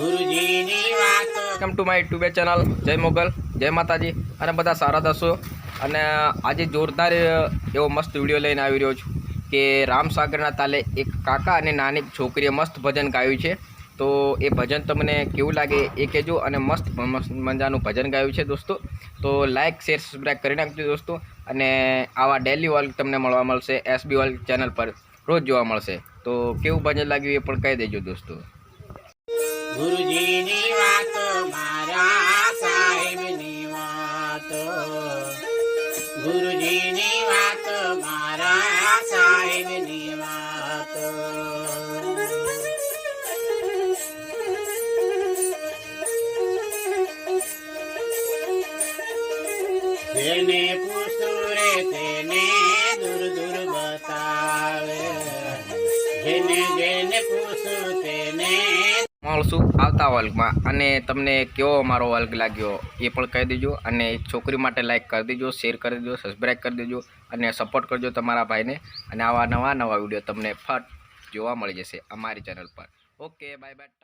Welcome to my YouTube channel જય મોગલ, જય માતાજી. અને બધા સારા દસો. અને આજે જોરદાર એવો મસ્ત વીડિયો લઈને આવી રહ્યો છું કે રામસાગરના તાલે એક કાકા અને નાની છોકરીએ મસ્ત ભજન ગાયું છે. તો એ ભજન તમને કેવું લાગે એ કહેજો અને મસ્ત મજાનું ભજન ગાયું છે દોસ્તો. તો લાઇક શેર સબસ્ક્રાઈબ કરી નાખજો દોસ્તો. અને આવા ડેલી વર્લ્ડ તમને મળવા મળશે એસબી વર્લ્ડ ચેનલ પર રોજ જોવા મળશે. તો કેવું ભજન લાગ્યું એ પણ કહી દેજો દોસ્તો. ગુરુજીની વાતો, મારા સાહેબની વાતો. ગુરુજીની વાતો, મારા સાહેબની વાતો. તેને પૂછું રે તેને દૂર દૂર બતાવે. જેને જેને પૂછું તેને મળશું આવતા વર્ગમાં અને તમને કેવો અમારો વર્ગ લાગ્યો એ પણ કહી દેજો અને છોકરી માટે લાઈક કરી દેજો શેર કરી દેજો સબસ્ક્રાઈબ કરી દેજો અને સપોર્ટ કરજો તમારા ભાઈને અને આવા નવા નવા વીડિયો તમને ફટ જોવા મળી જશે અમારી ચેનલ પર. Okay bye bye